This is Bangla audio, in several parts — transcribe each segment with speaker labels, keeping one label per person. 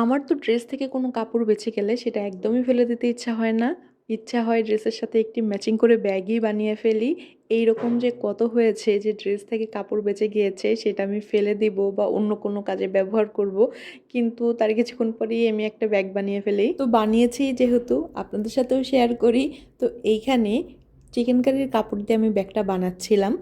Speaker 1: আমার তো ড্রেস থেকে কোনো কাপড় বেঁচে গেলে সেটা একদমই ফেলে দিতে ইচ্ছা হয় না। ইচ্ছা হয় ড্রেসের সাথে একটি ম্যাচিং করে ব্যাগই বানিয়ে ফেলি। এই রকম যে কত হয়েছে যে ড্রেস থেকে কাপড় বেঁচে গিয়েছে সেটা আমি ফেলে দিব বা অন্য কোনো কাজে ব্যবহার করব। কিন্তু তার কিছুক্ষণ পরেই আমি একটা ব্যাগ বানিয়ে ফেলি। তো বানিয়েছি যেহেতু, আপনাদের সাথেও শেয়ার করি। তো এইখানে চিকেন কারির কাপড় দিয়ে আমি ব্যাগটা বানাচ্ছিলাম।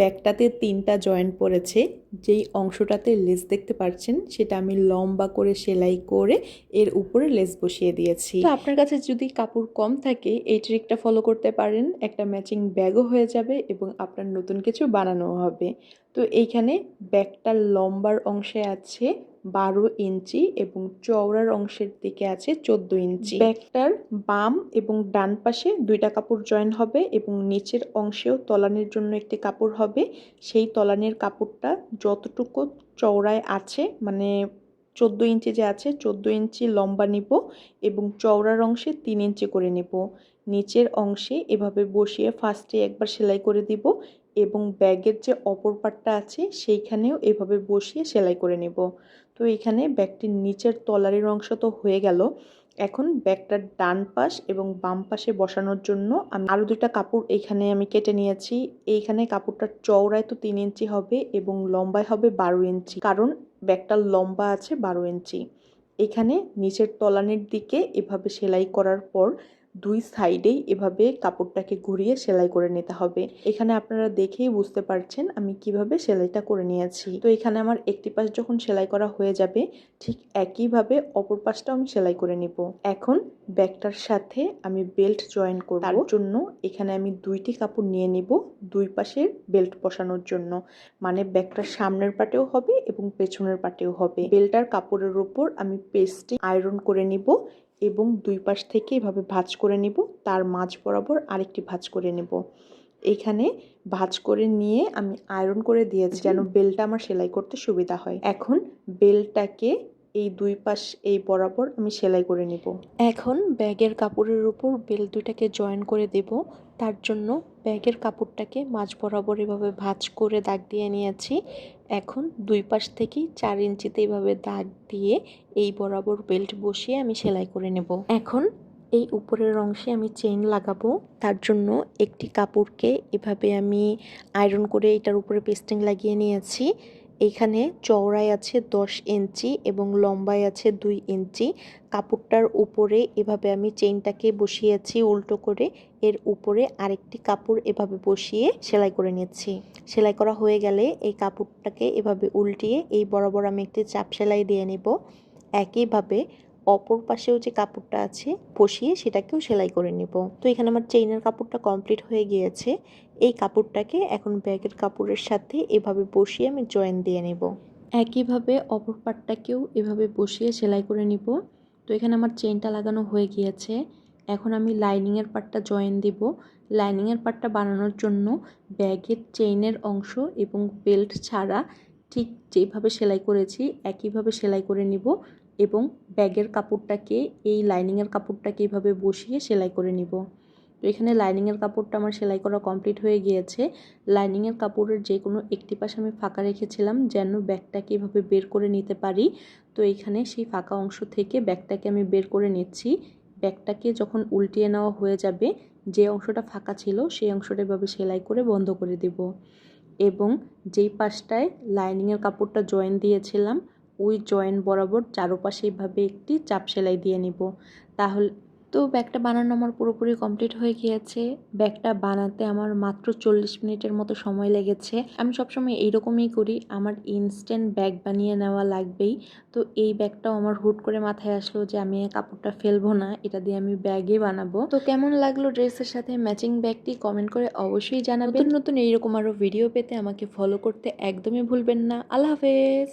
Speaker 1: ব্যাগটাতে তিনটা জয়েন্ট পড়েছে। যেই অংশটাতে লেস দেখতে পাচ্ছেন সেটা আমি লম্বা করে সেলাই করে এর উপরে লেস বসিয়ে দিয়েছি। তো আপনার কাছে যদি কাপড় কম থাকে, এই ট্রিকটা ফলো করতে পারেন। একটা ম্যাচিং ব্যাগও হয়ে যাবে এবং আপনার নতুন কিছু বানানো হবে। তো এইখানে ব্যাগটার লম্বার অংশে আছে বারো ইঞ্চি এবং চওড়ার অংশের দিকে আছে চোদ্দ ইঞ্চি। ব্যাগটার বাম এবং ডান পাশে দুইটা কাপড় জয়েন হবে এবং নিচের অংশেও তলানের জন্য একটি কাপড় হবে। সেই তলানের কাপড়টা যতটুকু চওড়ায় আছে মানে চোদ্দ ইঞ্চি যে আছে, চোদ্দ ইঞ্চি লম্বা নিব এবং চওড়ার অংশে তিন ইঞ্চি করে নেব। নিচের অংশে এভাবে বসিয়ে ফার্স্টে একবার সেলাই করে দিব এবং ব্যাগের যে অপর পাটটা আছে, সেইখানেও এভাবে বসিয়ে সেলাই করে নেব। তো এখানে ব্যাগটির নিচের তলারের অংশ তো হয়ে গেল। এখন ব্যাগটার ডান পাশ এবং বাম পাশে বসানোর জন্য আমি আরও দুটা কাপড় এখানে আমি কেটে নিয়েছি। এইখানে কাপড়টার চওড়ায় তো তিন ইঞ্চি হবে এবং লম্বায় হবে বারো ইঞ্চি, কারণ ব্যাগটার লম্বা আছে বারো ইঞ্চি। এখানে নিচের তলানের দিকে এভাবে সেলাই করার পর দুই সাইডেই এভাবে কাপড়টাকে ঘুরিয়ে সেলাই করে নিতে হবে। এখানে আপনারা দেখেই বুঝতে পারছেন আমি কীভাবে সেলাইটা করে নিয়েছি। তো এখানে আমার একটি পাশ যখন সেলাই করা হয়ে যাবে, ঠিক একইভাবে অপর পাশটাও আমি সেলাই করে নিব। এখন ব্যাগটার সাথে আমি বেল্ট জয়েন করব। তার জন্য এখানে আমি দুইটি কাপড় নিয়ে নিব দুই পাশের বেল্ট বসানোর জন্য। মানে ব্যাগটার সামনের পাটেও হবে এবং পেছনের পাটেও হবে। বেল্টার কাপড়ের উপর আমি পেস্টে আয়রন করে নিব এবং দুই পাশ থেকে এভাবে ভাঁজ করে নেব। তার মাঝ বরাবর আরেকটি ভাঁজ করে নেব। এখানে ভাঁজ করে নিয়ে আমি আয়রন করে দিয়েছি যেন বেলটা আমার সেলাই করতে সুবিধা হয়। এখন বেলটাকে এই দুই পাশ, এই বরাবর আমি সেলাই করে নিব। এখন ব্যাগের কাপড়ের উপর বেল দুইটাকে জয়েন করে দেব। তার জন্য ব্যাগের কাপড়টাকে মাঝ বরাবর এভাবে ভাঁজ করে দাগ দিয়ে নিয়েছি। এখন দুই পাশ থেকেই চার ইঞ্চিতে এইভাবে দাগ দিয়ে এই বরাবর বেল্ট বসিয়ে আমি সেলাই করে নেব। এখন এই উপরের অংশে আমি চেইন লাগাবো। তার জন্য একটি কাপড়কে এভাবে আমি আয়রন করে এটার উপরে পেস্টিং লাগিয়ে নিয়েছি। এখানে চওড়ায় আছে দশ ইঞ্চি এবং লম্বায় আছে দুই ইঞ্চি। কাপড়টার উপরে এভাবে আমি চেইনটাকে বসিয়েছি উল্টো করে। এর উপরে আরেকটি কাপড় এভাবে বসিয়ে সেলাই করে নিচ্ছি। সেলাই করা হয়ে গেলে এই কাপড়টাকে এভাবে উল্টিয়ে এই বরাবর আমি একটি চাপ সেলাই দিয়ে নেব। একইভাবে অপর পাশেও যে কাপড়টা আছে, বসিয়ে সেটাকেও সেলাই করে নেব। তো এখানে আমার চেইনের কাপড়টা কমপ্লিট হয়ে গিয়েছে। এই কাপড়টাকে এখন ব্যাগের কাপড়ের সাথে এভাবে বসিয়ে আমি জয়েন দিয়ে নেব। একইভাবে অপর পাটটাকেও এভাবে বসিয়ে সেলাই করে নিব। তো এখানে আমার চেইনটা লাগানো হয়ে গিয়েছে। এখন আমি লাইনিংয়ের পাটটা জয়েন দিব। লাইনিংয়ের পাটটা বানানোর জন্য ব্যাগের চেইনের অংশ এবং বেল্ট ছাড়া ঠিক যেভাবে সেলাই করেছি, একইভাবে সেলাই করে নিব এবং ব্যাগের কাপড়টাকে, এই লাইনিংয়ের কাপড়টাকে এইভাবে বসিয়ে সেলাই করে নিব। তো এখানে লাইনিংয়ের কাপড়টা আমার সেলাই করা কমপ্লিট হয়ে গিয়েছে। লাইনিংয়ের কাপড়ের যে কোনো একটি পাশে আমি ফাঁকা রেখেছিলাম যেন ব্যাগটাকে এভাবে বের করে নিতে পারি। তো এখানে সেই ফাঁকা অংশ থেকে ব্যাগটাকে আমি বের করে নিচ্ছি। ব্যাগটাকে যখন উল্টিয়ে নেওয়া হয়ে যাবে, যে অংশটা ফাঁকা ছিল, সেই অংশটা এভাবে সেলাই করে বন্ধ করে দেব। এবং যেই পাশটায় লাইনিংয়ের কাপড়টা জয়েন দিয়েছিলাম, ওই জয়েন বরাবর চারোপাশে এইভাবে একটি চাপ সেলাই দিয়ে নিব। তাহলে তো ব্যাগটা বানানো আমার পুরোপুরি কমপ্লিট হয়ে গিয়েছে। ব্যাগটা বানাতে আমার মাত্র চল্লিশ মিনিটের মতো সময় লেগেছে। আমি সবসময় এইরকমই করি, আমার ইনস্ট্যান্ট ব্যাগ বানিয়ে নেওয়া লাগবেই। তো এই ব্যাগটাও আমার হুট করে মাথায় আসলো যে আমি কাপড়টা ফেলব না, এটা দিয়ে আমি ব্যাগে বানাবো। তো কেমন লাগল ড্রেসের সাথে ম্যাচিং ব্যাগটি কমেন্ট করে অবশ্যই জানাবেন। নতুন এইরকম আরও ভিডিও পেতে আমাকে ফলো করতে একদমই ভুলবেন না। আল্লাহ হাফেজ!